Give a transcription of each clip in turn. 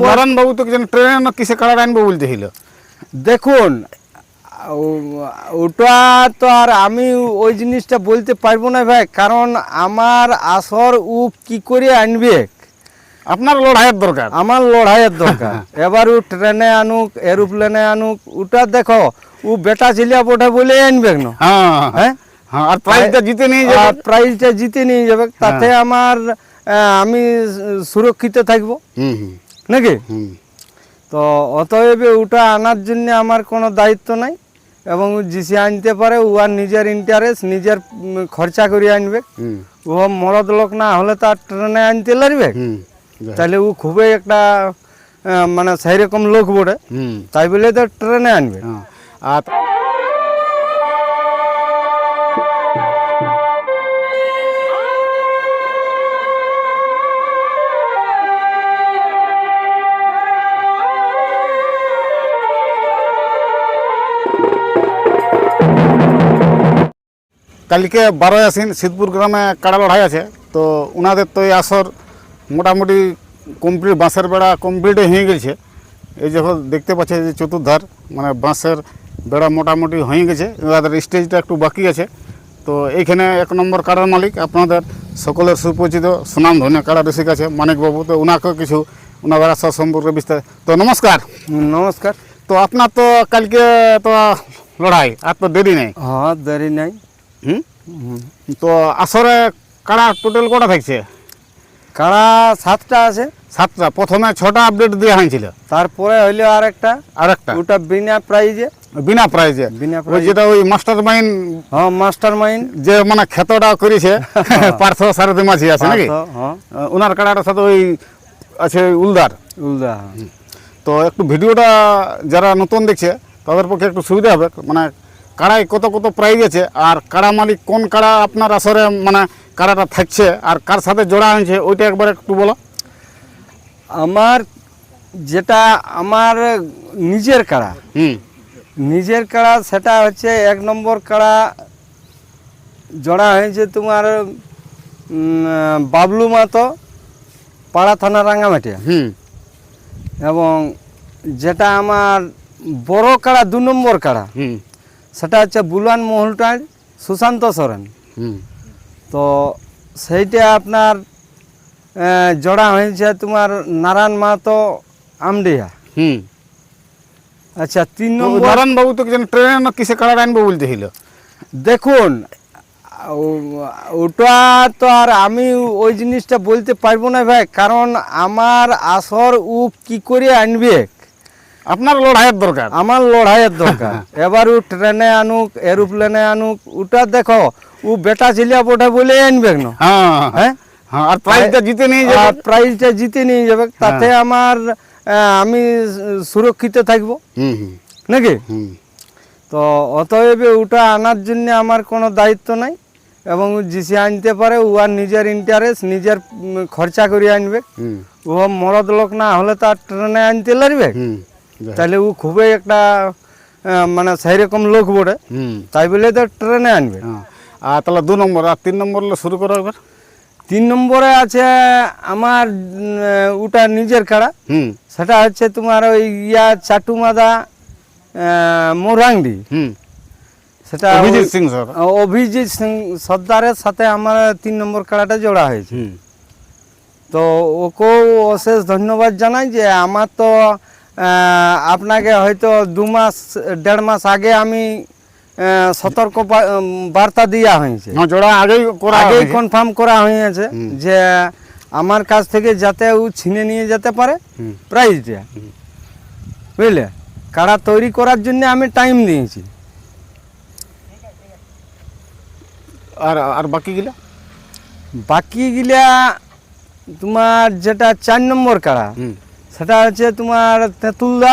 নারায়ণ বাবু তো যেন ট্রেনে না কিসে কাড়া আনব বলতেছিল? দেখুন ওটা তো আর আমি ওই জিনিসটা বলতে পারব না ভাই কারণ আমার আসর উ কি করে আনবে? আপনার লড়াইয়ের দরকার। আমার লড়াইয়ের দরকার। এবার ও ট্রেনে আনুক এরোপ্লেনে আনুক ওটা দেখো ও বেটা ছেলিয়া বোটা বলে আনবে না হ্যাঁ হ্যাঁ হ্যাঁ। আর প্রাইজটা জিতে নিয়ে যাবে। আর প্রাইজটা জিতে নিয়ে যাবে তাতে আমার আমি সুরক্ষিত থাকব। হুম হুম। নাকি? তো অতএব ওটা আনার জন্য আমার কোনো দায়িত্ব নাই এবং জিসে আনতে পারে ও আর নিজের ইন্টারেস্ট নিজের খরচা করে আনবে। ও মরদ লোক না হলে তো আর ট্রেনে আনতে লাগবে তাহলে ও খুবই একটা মানে সেই রকম লোক বটে। হুম। তাই বলে তো ট্রেনে আনবে। হ্যাঁ। আর কালকে বারোই আসিন সিদ্ধপুর গ্রামে কাড়া লড়াই আছে। তো ওনাদের তো এই আসর মোটামুটি কমপ্লিট বাঁশের বেড়া কমপ্লিট হয়ে গেছে। এই যখন দেখতে পাচ্ছে যে চতুর্ধার মানে বাঁশের বেড়া মোটামুটি হয়ে গেছে। ওদের স্টেজটা একটু বাকি আছে। তো এইখানে এক নম্বর কাড়ার মালিক আপনাদের সকলের সুপরিচিত সুনাম ধন্য কাড়া রসিক আছে মানিকবাবু তো ওনাকেও কিছু ওনাদের আসর সম্পর্কে বিস্তার তো নমস্কার। নমস্কার। তো আপনার তো কালকে তো লড়াই আর তো দেরি নেই। হ্যাঁ দেরি নাই। হুম। তো আসরে কাড়া টোটাল কটা থাকছে? কাড়া সাতটা আছে। সাতটা। প্রথমে ছটা আপডেট দেওয়া হয়েছিল তারপরে হইল আর একটা আর একটা ওটা বিনা প্রাইজে বিনা প্রাইজে বিনা প্রাইজে যেটা ওই মাস্টার মাইন্ড হ্যাঁ মাস্টার মাইন্ড যে মানে ক্ষেতটা করেছে পার্থ সারথি মাঝি আছে নাকি? হ্যাঁ। ওনার কাড়াটার সাথে ওই আছে উলদার। উলদার তো একটু ভিডিওটা যারা নতুন দেখছে তাদের পক্ষে একটু সুবিধা হবে। মানে কাড়ায় কত কত প্রাইজ আছে আর কাড়া মালিক কোন কাড়া আপনার আসরে মানে কাড়াটা থাকছে আর কার সাথে জোড়া হয়েছে ওইটা একবার একটু বলো। আমার যেটা আমার নিজের কাড়া হুম। নিজের কাড়া সেটা হচ্ছে এক নম্বর কাড়া জড়া হয়েছে তোমার বাবলু মাতো পাড়া থানা রাঙ্গামাটিয়া হুম। এবং যেটা আমার বড় কাড়া দু নম্বর কাড়া। হুম। সেটা হচ্ছে বুলান মহলটার সুশান্ত সরেন। তো সেইটা আপনার জড়া হয়েছে তোমার নারায়ণ মাহাতো আমডিহা হুম। আচ্ছা তিন নম্বর নারায়ণ বাবু তো যেন ট্রেনে না কিসে কাড়া আনব বলতেছিল দেখুন ওটা তো আর আমি ওই জিনিসটা বলতে পারব না ভাই কারণ আমার আসর ও কি করে আনবে? আপনার লড়াইয়ের দরকার। আমার লড়াইয়ের দরকার। এবার ও ট্রেনে আনুক এরোপ্লেনে আনুক ওটা দেখো ও বেটা ছেলিয়া বোটা বলে আনবে না হ্যাঁ হ্যাঁ? হ্যাঁ আর প্রাইজটা জিতে নিয়ে যাবে। আর প্রাইজটা জিতে নিয়ে যাবে। তাতে আমার আমি সুরক্ষিত থাকব। হুম হুম। নাকি? হুম। তো অতএব ওটা আনার জন্য আমার কোনো দায়িত্ব নাই। এবং জিসে আনতে পারে ও আর নিজের ইন্টারেস্ট নিজের খরচা করে আনবে। ও মরদ লোক না হলে তার ট্রেনে আনতে লাগবে তাহলে ও খুবই একটা মানে সেই রকম লোক বটে। তাই বলে তো ট্রেনে আনবে। হ্যাঁ। আর তাহলে দু নম্বর আর তিন নম্বর শুরু করো এবার তিন নম্বরে আছে আমার ওটা নিজের কাড়া। হুম। সেটা হচ্ছে তোমার ওই ইয়া চাটুমাদা মোরাংডি হুম। সেটা অভিজিৎ সিং স্যার। অভিজিৎ সিং সর্দারের সাথে আমার তিন নম্বর খেলাটা জোড়া হয়েছে। হুম। তো ওকেও অশেষ ধন্যবাদ জানাই যে আমার তো আপনাকে হয়তো দু মাস দেড় মাস আগে আমি সতর্ক বার্তা দেওয়া হয়েছে। হ্যাঁ জোড়া আগেই করা আগেই কনফার্ম করা হয়েছে যে আমার কাছ থেকে যাতে ও ছিনে নিয়ে যেতে পারে। প্রাইজটা বুঝলে? কাড়া তৈরি করার জন্য আমি টাইম দিয়েছি। আর আর বাকি গিলা? বাকি গিলা তোমার যেটা চার নম্বর কাড়া সেটা হচ্ছে তোমার তেঁতুলদা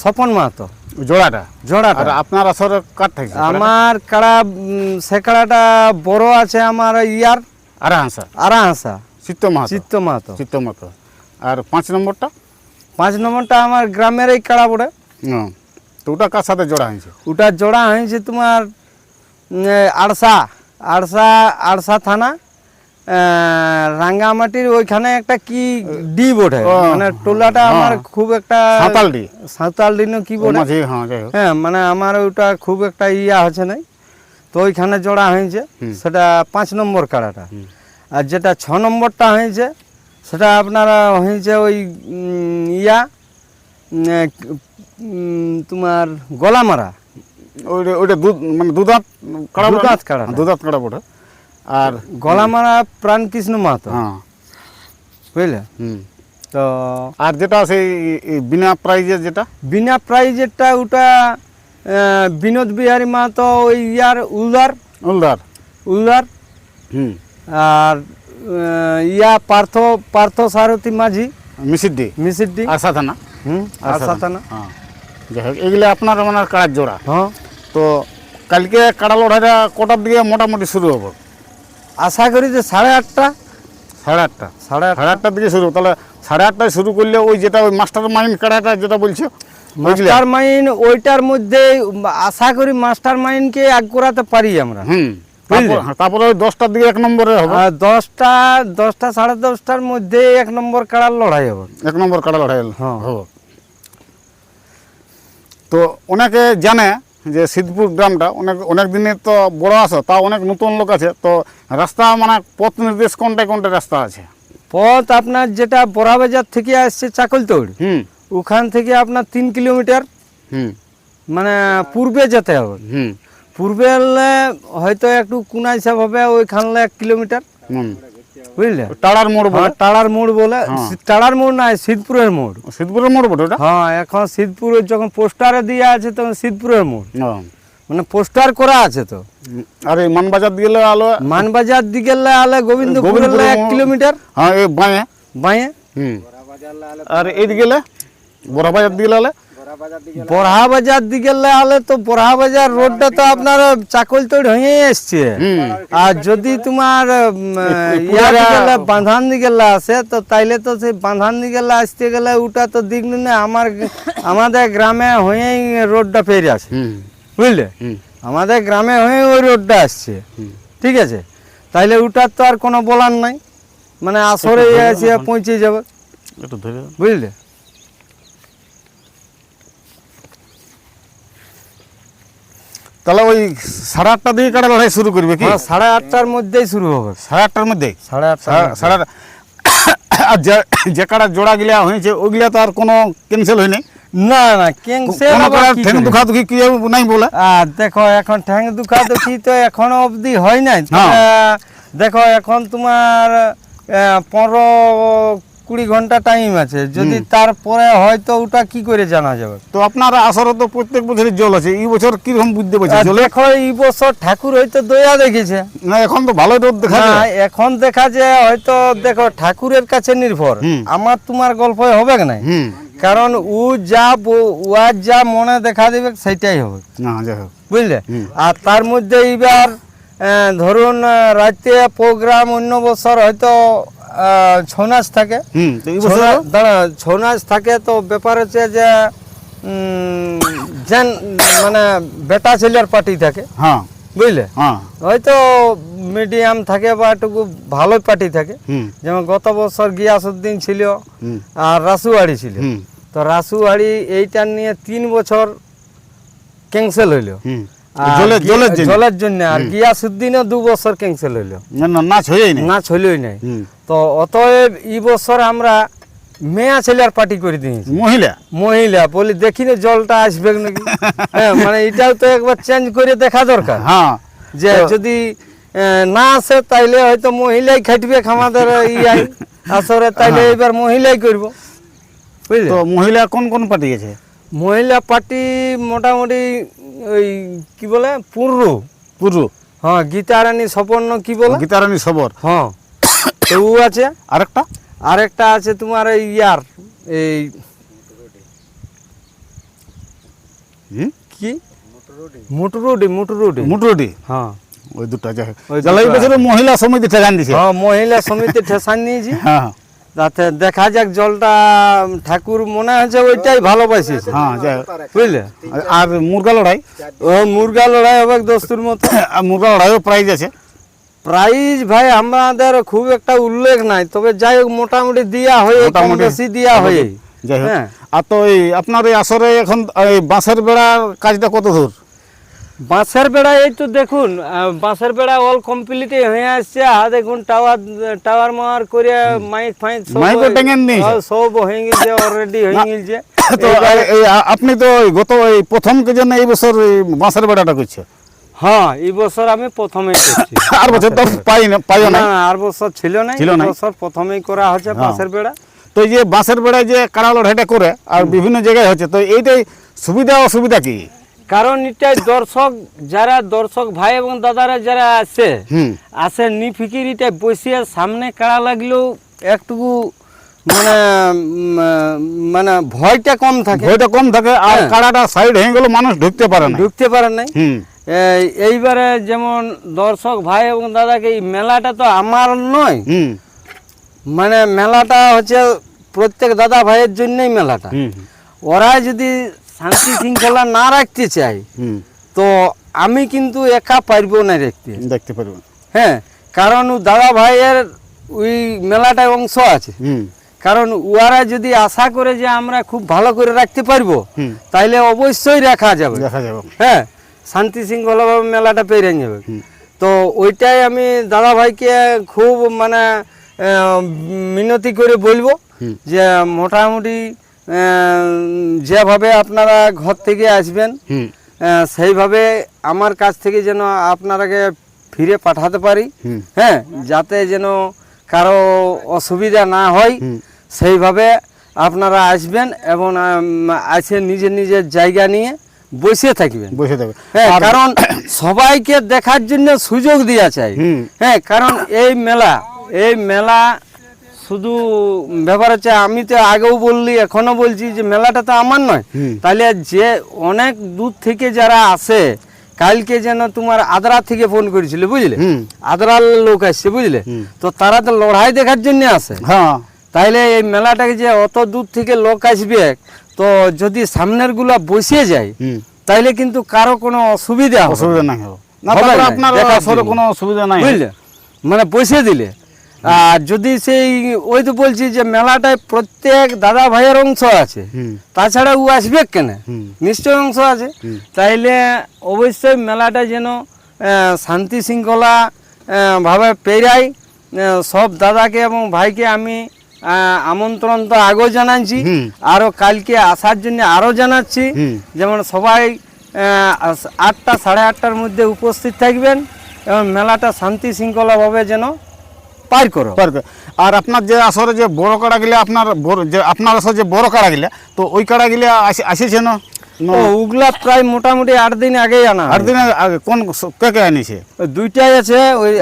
স্বপন মাহাতো জোড়াটা আর জোড়াটা আপনার আসরে কাঠ থাকছে আমার কাড়া সে কাড়াটা বড় আছে আমার ইয়ার। আর হাসা? আরা হাসা। চিত্ত মাহাতো? চিত্ত মাহাতো। চিত্ত মাহাতো। আর পাঁচ নম্বরটা? পাঁচ নম্বরটা আমার গ্রামের এই কাড়া বড়ে তো ওটা কার সাথে জোড়া হয়েছে? ওটা জোড়া হয়েছে তোমার আড়সা। আড়সা আড়সা থানা। রাঙ্গামাটির ওইখানে একটা কি ডি ও, মানে টোলাটা আমার খুব একটা সাঁতালডি সাঁওতাল দিনও কি বলে? হ্যাঁ হ্যাঁ মানে আমার ওটা খুব একটা ইয়া হচ্ছে নাই। তো ওইখানে জোড়া হয়েছে। সেটা পাঁচ নম্বর কাড়াটা। আর যেটা ছ নম্বরটা হয়েছে সেটা আপনারা হয়েছে ওই ইয়া তোমার গলামারা। ওইটা ওইটা দুধ মানে দুধাত কাড়া দুধাত। হ্যাঁ, দুধাত কাড়া বটে। আর গলামারা প্রাণকৃষ্ণ মাহাতো। হ্যাঁ। বুঝলে? হুম। তো আর যেটা সেই বিনা প্রাইজের যেটা? বিনা প্রাইজেরটা ওটা বিনোদ বিহারী মাহাতো ওই ইয়ার উলদার। উলদার। উলদার। হুম। আর ইয়া পার্থ পার্থ সারথী মাঝি। মিসিডি মিসিডি আর সাথানা হুম আর সাতানা হ্যাঁ। যাই হোক এগুলো আপনার মানে কাড়ার জোড়া? হ্যাঁ। তো কালকে কাড়া লড়াইটা কটার দিকে মোটামুটি শুরু হব। আশা করি যে সাড়ে আটটা। সাড়ে আটটা। সাড়ে সাড়ে আটটার দিকে শুরু। তাহলে সাড়ে আটটায় শুরু করলে ওই যেটা ওই মাস্টার মাইন্ড কাড়াটা যেটা বলছো মাস্টার মাইন্ড ওইটার মধ্যে আশা করি মাস্টার মাইন্ডকে আগ করাতে পারি আমরা। হুম? হ্যাঁ, তারপরে ওই দশটার দিকে এক নম্বরে হবে। দশটা দশটা সাড়ে দশটার মধ্যে এক নম্বর কাড়ার লড়াই হবে। এক নম্বর কাড়া লড়াই হ্যাঁ। হবে। তো অনেকে জানে যে সিদ্ধপুর গ্রামটা অনেক অনেক দিনের তো বড় আছে তা অনেক নতুন লোক আছে তো রাস্তা মানে পথ নির্দেশ কোনটা কোনটা রাস্তা আছে? পথ আপনার যেটা বড়াবাজার থেকে আসছে চাকলতৌড় হুম। ওখান থেকে আপনার তিন কিলোমিটার। হুম। মানে পূর্বে যেতে হবে। হুম। পূর্বে হয়তো একটু কুনা হিসাব হবে ওইখানলে এক কিলোমিটার। হুম। বুঝলে? টাড়ার মোড় বলে? হ্যাঁ, টাড়ার মোড় বলে টাড়ার মোড় নাই সিদ্ধপুরের মোড়। সিদ্ধপুরের মোড় বটে ওটা? হ্যাঁ এখন সিদ্ধপুরের যখন পোস্টারে দিয়ে আছে তখন সিদ্ধপুরের মোড়। হ্যাঁ। মানে পোস্টার করা আছে তো। আর এই মানবাজার দিকে আলো মানবাজার দিকে আলে গোবিন্দপুর এক কিলোমিটার। হ্যাঁ এই বাঁয়ে। বাঁয়ে? হুম। আর এইদিকে গেলে? বড়াবাজার দিকে আলে? বড়হা বাজার দিকে আলে তো বড়হা বাজার রোডটা তো আপনার চাকল তৈরি হয়ে এসছে। আর যদি তোমার বাঁধান দিকে আসে তো তাইলে তো সেই বাঁধান দিকে আসতে গেলে ওটা তো দিক না আমার আমাদের গ্রামে হয়েই রোডটা পেরে আছে বুঝলে? আমাদের গ্রামে হয়ে ওই রোডটা আসছে। ঠিক আছে? তাইলে ওটার তো আর কোনো বলার নাই। মানে আসরে এসে পৌঁছে যাবে। বুঝলে? তাহলে ওই সাড়ে আটটা দিকে কাটা লড়াই শুরু করবে কি? হ্যাঁ, সাড়ে আটটার মধ্যেই শুরু হবে। সাড়ে আটটার মধ্যে সাড়ে আটটা সাড়ে আর যে- যে কাটা জোড়া গিলা হয়েছে ওইগুলা তো আর কোনো ক্যান্সেল হয়নি? না না ক্যান্সেল ঠ্যাং? দুখা দুখি কি নাই বলে? আর দেখো এখন ঠ্যাং দুখা দুখি তো এখনও অবধি হয় নাই। হ্যাঁ। দেখো এখন তোমার পনেরো কুড়ি ঘণ্টা টাইম আছে। যদি তারপরে হয়তো ওটা কি করে জানা যাবে? তো আপনার আসরে তো প্রত্যেক বছরই জল আছে। এই বছর কীরকম বুঝতে পারছি জলে? এই বছর ঠাকুর হয়তো দয়া দেখেছে। না এখন তো ভালো রোদ দেখা না যায় এখন দেখা যায় হয়তো দেখো ঠাকুরের কাছে নির্ভর। আমার তোমার গল্প হবে না কারণ ও যা উয়ার যা মনে দেখা দেবে সেটাই হবে। বুঝলে? আর তার মধ্যে এইবার ধরুন রাতে প্রোগ্রাম অন্য বছর হয়তো ছৌ নাচ থাকে। দাঁড়া, ছৌ নাচ থাকে তো ব্যাপার হচ্ছে যে যেন মানে বেটা ছেলের পার্টি থাকে। হ্যাঁ। বুঝলে? হ্যাঁ। হয়তো মিডিয়াম থাকে বা একটু ভালো পার্টি থাকে। হুম। যেমন গত বছর গিয়াসুদ্দিন ছিল আর রাসুয়াড়ি ছিল। তো রাসুয়াড়ি এইটা নিয়ে তিন বছর ক্যান্সেল হইল। জলের জন্য? আর দু বছর ক্যান্সেল হইল। নাচ না নাচ হইলই নাই। তো অতএব এই বছর আমরা মেয়া ছেলের পার্টি করে দিয়েছি। মহিলা? মহিলা বলি দেখি না জলটা আসবে নাকি। হ্যাঁ মানে এটাও তো একবার চেঞ্জ করে দেখা দরকার। হ্যাঁ। যে যদি না আসে তাইলে হয়তো মহিলাই খাটবে আমাদের ইয়াই আসরে। তাইলে এবার মহিলাই করব। বুঝলে? তো মহিলা কোন কোন পার্টি আছে মহিলা পার্টি মোটামুটি ওই কি বলে পূর্ণ পুরু। হ্যাঁ গীতারানী রানী স্বপর্ণ কি বলে? গীতারানী সবর হ্যাঁ। ও আছে? আরেকটা? আরেকটা আছে তোমার এই ইয়ার এই কি? মুটরুডি মুটরুডি মুটরোডি হ্যাঁ। ওই দুটা বছরে মহিলা সমিতি ঠেকান দিছে। হ্যাঁ মহিলা সমিতি ঠেসান নিয়েছি। হ্যাঁ। তাতে দেখা যাক জলটা ঠাকুর মনে হচ্ছে ওইটাই ভালোবাসিছে হ্যাঁ যাই হোক। বুঝলে? আর মুরগা লড়াই? ও মুরগা লড়াই হবে দোস্তুর মতো। আর মুরগা লড়াইও প্রাইজ আছে। প্রাইজ ভাই আমাদের খুব একটা উল্লেখ নাই তবে যাই হোক মোটামুটি দিয়া হয়ে বেশি দিয়া হয়ে। যাই হোক। হ্যাঁ। আর তো এই আপনার এই আসরে এখন এই বাঁশের বেড়ার কাজটা কত দূর? বাঁশের বেড়া এই তো দেখুন বাঁশের বেড়া অল কমপ্লিট হয়ে আসছে। আর দেখুন টাওয়ার টাওয়ার মার করে মাইক ফাইক? হ্যাঁ, সব হয়ে গেছে অলরেডি হয়ে গেছে তো আ- আপনি তো গত এই প্রথম কে জন্য এই বছর বাঁশের বেড়াটা করছে? হ্যাঁ এই বছর আমি প্রথমেই করছি। আর বছর তো পাই না পাইও না আর বছর ছিল না ছিল না? বছর প্রথমেই করা হচ্ছে হ্যাঁ। বাঁশের বেড়া। তো এই যে বাঁশের বেড়ায় যে কাড়া লড়াইটা করে আর বিভিন্ন জায়গায় হচ্ছে তো এইটাই সুবিধা অসুবিধা কি? কারণ এটাই দর্শক যারা দর্শক ভাই এবং দাদারা যারা আছে আছে নি ফিকির এটা বসিয়ে সামনে কাড়া লাগলেও একটুকু মানে মানে ভয়টা কম থাকে। ভয়টা কম থাকে আর হ্যাঁ। কাড়াটা সাইড হয়ে গেলে মানুষ ঢুকতে পারে না। ঢুকতে পারে এই- এইবারে যেমন দর্শক ভাই এবং দাদাকে এই মেলাটা তো আমার নয়। মানে মেলাটা হচ্ছে প্রত্যেক দাদা ভাইয়ের জন্যই মেলাটা। ওরা যদি শান্তি শৃঙ্খলা না রাখতে চাই তো আমি কিন্তু একা পারব না দেখতে। দেখতে পারব হ্যাঁ কারণ ও দাদা ভাইয়ের ওই মেলাটায় অংশ আছে। হুম। কারণ ওরা যদি আশা করে যে আমরা খুব ভালো করে রাখতে পারব তাইলে অবশ্যই রাখা যাবে। দেখা যাবে। হ্যাঁ শান্তি শৃঙ্খলাভাবে মেলাটা পেরে যাবে তো ওইটাই আমি দাদা ভাইকে খুব মানে মিনতি করে বলব যে মোটামুটি যেভাবে আপনারা ঘর থেকে আসবেন সেইভাবে আমার কাছ থেকে যেন আপনারাকে ফিরে পাঠাতে পারি হ্যাঁ যাতে যেন কারও অসুবিধা না হয় সেইভাবে আপনারা আসবেন এবং আসে নিজের নিজের জায়গা নিয়ে বসে থাকবেন। বসে থাকবেন। হ্যাঁ কারণ সবাইকে দেখার জন্য সুযোগ দেওয়া চাই। হ্যাঁ কারণ এই মেলা এই মেলা শুধু ব্যাপার হচ্ছে আমি তো আগেও বললি এখনও বলছি যে মেলাটা তো আমার নয়। তাহলে যে অনেক দূর থেকে যারা আসে কালকে যেন তোমার আদ্রা থেকে ফোন করেছিল বুঝলে? আদ্রার লোক আসছে বুঝলে? তো তারা তো লড়াই দেখার জন্য আসে। হ্যাঁ। তাইলে এই মেলাটাকে যে অত দূর থেকে লোক আসবে তো যদি সামনেরগুলা বসে যায় তাইলে কিন্তু কারও কোনো অসুবিধা অসুবিধা নাই না হবে না, আপনার কোনো অসুবিধা নাই। বুঝলে? মানে বসে দিলে। আর যদি সেই ওই তো বলছি যে মেলাটায় প্রত্যেক দাদা ভাইয়ের অংশ আছে তাছাড়া ও আসবে কেন? নিশ্চয় অংশ আছে। তাইলে অবশ্যই মেলাটা যেন শান্তি শৃঙ্খলা ভাবে পেরাই সব দাদাকে এবং ভাইকে আমি আমন্ত্রণ তো আগেও জানাচ্ছি। আরও কালকে আসার জন্য আরও জানাচ্ছি। যেমন সবাই আটটা সাড়ে আটটার মধ্যে উপস্থিত থাকবেন এবং মেলাটা শান্তি শৃঙ্খলাভাবে যেন পার করো। পারবে আর আপনার যে আসরে যে বড় কাড়া গিলা আপনার যে আপনার আসরে যে বড় কাড়া গিলা তো ওই কাড়া গিলা আসেছে না? ওগুলা প্রায় মোটামুটি আট দিন আগেই আনা আট দিনের আগে কোন কে কে আনিছে? দুইটাই আছে ওই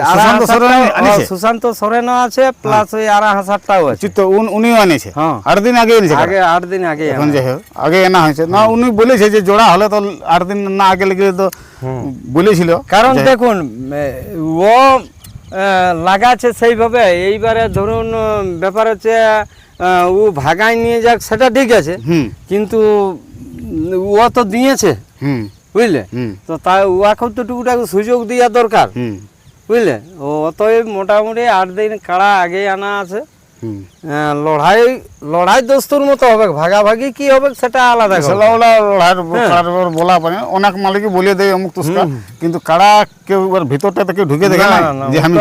সুশান্ত সোরেন আছে প্লাস ওই আড়া হাজারটাও আছে। উন- উনিও আনিছে? হ্যাঁ। আট দিন আগে আনিছে আগে আট দিন আগে এখন যে আগে এনা হয়েছে। না উনি বলেছে যে জোড়া হলে তো আট দিন না আগে লেগে তো বলেছিল। কারণ দেখুন ও লাগাচ্ছে সেইভাবে। এইবারে ধরুন ব্যাপার হচ্ছে ও ভাগায় নিয়ে যাক সেটা ঠিক আছে। কিন্তু ও তো দিয়েছে। বুঝলে? তো তাই এখন তো টুকুটাকে সুযোগ দেওয়া দরকার। বুঝলে? ও অতএব মোটামুটি আট দিন কাড়া আগে আনা আছে। লড়াই লড়াই দোস্তর মতো হবে ভাগাভাগি কি হবে সেটা আলাদা। সেলা ওলা লড়াইয়ের হ্যাঁ। বলা পারে অনেক মালিকই বলে দেয় অমুক তুস্কা কিন্তু কাড়া কেউ এবার ভিতরটা কেউ ঢুকে দেখে না, যে আমি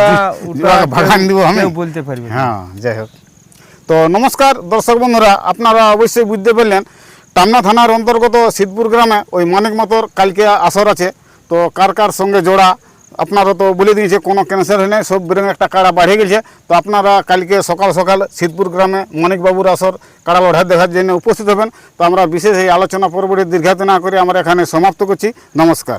ভাগান দিব আমি বলতে পারবে না। হ্যাঁ যাই হোক তো নমস্কার দর্শক বন্ধুরা আপনারা অবশ্যই বুঝতে পারলেন টামনা থানার অন্তর্গত সিদ্ধপুর গ্রামে ওই মানিক মতর কালকে আসর আছে তো কার কার সঙ্গে জোড়া আপনারা তো বলে দিয়েছে, কোনো ক্যান্সার হয় নাই, সব বেরঙ একটা কাড়া বাড়ে গেছে। তো আপনারা কালকে সকাল সকাল সিদ্ধপুর গ্রামে মানিকবাবুর আসর কাড়া লড়াই দেখার জন্য উপস্থিত হবেন। তো আমরা বিশেষ এই আলোচনা পর্বটি দীর্ঘায়িত না করে আমরা এখানে সমাপ্ত করছি। নমস্কার।